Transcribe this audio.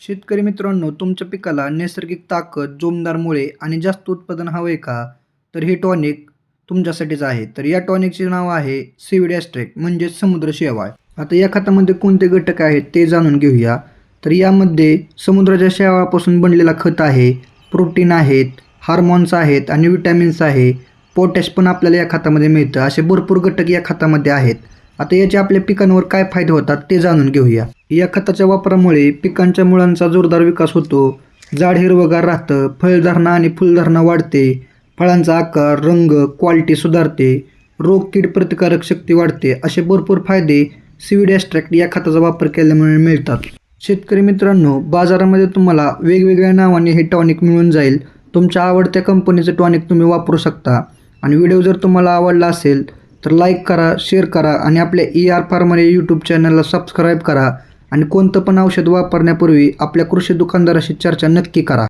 शेतकरी मित्रांनो तुमच्या पिकाला नैसर्गिक ताकद जोमदार मुळे आणि जास्त उत्पादन हवं आहे का? तर हे टॉनिक तुमच्यासाठीच आहे. तर या टॉनिकचे नाव आहे सीविड ॲस्ट्रेक म्हणजेच समुद्र शेवाळ. आता या खतामध्ये कोणते घटक आहेत ते जाणून घेऊया. तर यामध्ये समुद्राच्या शेवाळापासून बनलेला खत आहे प्रोटीन आहेत हार्मोन्स आहेत आणि विटॅमिन्स आहे. पोटॅश पण आपल्याला या खतामध्ये मिळतं. असे भरपूर घटक या खतामध्ये आहेत. आता याचे आपल्या पिकांवर काय फायदे होतात ते जाणून घेऊया. या खताच्या वापरामुळे पिकांच्या मुळांचा जोरदार विकास होतो. झाड हिरवगार राहतं फळधारणा आणि फुलधारणा वाढते. फळांचा आकार रंग क्वालिटी सुधारते. रोग कीड प्रतिकारक शक्ती वाढते. असे भरपूर फायदे सीविड ॲस्ट्रॅक्ट या खताचा वापर केल्यामुळे मिळतात. शेतकरी मित्रांनो बाजारामध्ये तुम्हाला वेगवेगळ्या नावाने हे टॉनिक मिळून जाईल. तुमच्या आवडत्या कंपनीचं टॉनिक तुम्ही वापरू शकता. आणि व्हिडिओ जर तुम्हाला आवडला असेल तर लाईक करा शेअर करा आणि आपल्या ई आर फार्मर यूट्यूब चॅनलला सबस्क्राईब करा. आणि कोणतं पण औषध वापरण्यापूर्वी आपल्या कृषी दुकानदाराशी चर्चा नक्की करा.